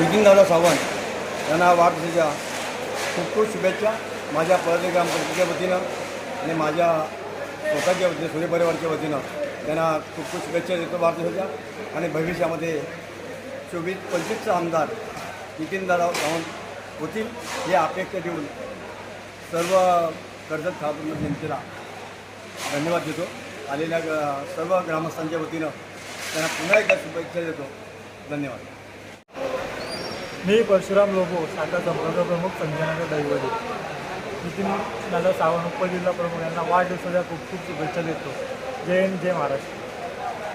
नितीनदादा सावंत यांना वाढदिवसाच्या खूप खूप शुभेच्छा. माझ्या परळी ग्रामपंचायतीच्या वतीनं. आणि माझ्या स्वतःच्या वतीनं सूर्य परिवारच्या वतीनं त्यांना खूप खूप शुभेच्छा देतो वाढदिवसाच्या. आणि भविष्यामध्ये चोवीस पंचवीसचा आमदार नितीनदादा राहून होतील हे अपेक्षा देऊन सर्व कर्जत खापूर जनतेला धन्यवाद देतो. आलेल्या सर्व ग्रामस्थांच्या वतीनं त्यांना पुन्हा एकदा शुभेच्छा देतो. धन्यवाद. मी परशुराम लोबो शाखा प्रमुख संजनाचा दैवत नितीन दादा सावंत उपजिल्हा प्रमुख यांना वाढदिवसाच्या खूप खूप शुभेच्छा देतो. जय हिंद जय महाराष्ट्र.